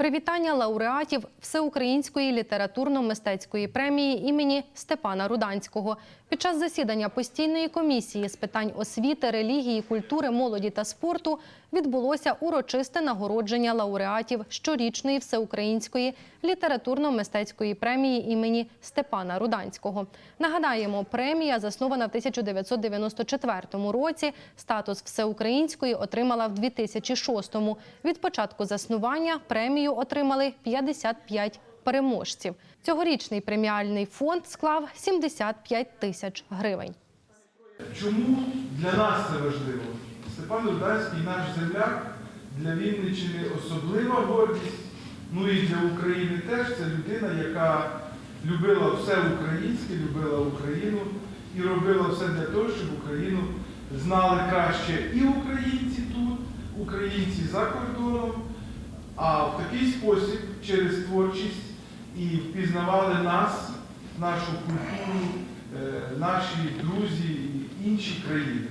Привітання лауреатів Всеукраїнської літературно-мистецької премії імені Степана Руданського під час засідання постійної комісії з питань освіти, релігії, культури, молоді та спорту відбулося урочисте нагородження лауреатів щорічної всеукраїнської літературно-мистецької премії імені Степана Руданського. Нагадаємо, премія заснована в 1994 році. Статус всеукраїнської отримала в 2006-му. Від початку заснування премію отримали 55 переможців. Цьогорічний преміальний фонд склав 75 тисяч гривень. Чому для нас це важливо? Степан Руданський наш земляк, для Вінниччини особлива гордість. Ну і для України теж це людина, яка любила все українське, любила Україну і робила все для того, щоб Україну знали краще і українці а в такий спосіб через творчість і впізнавали нас, нашу культуру, е, наші друзі і інші країни.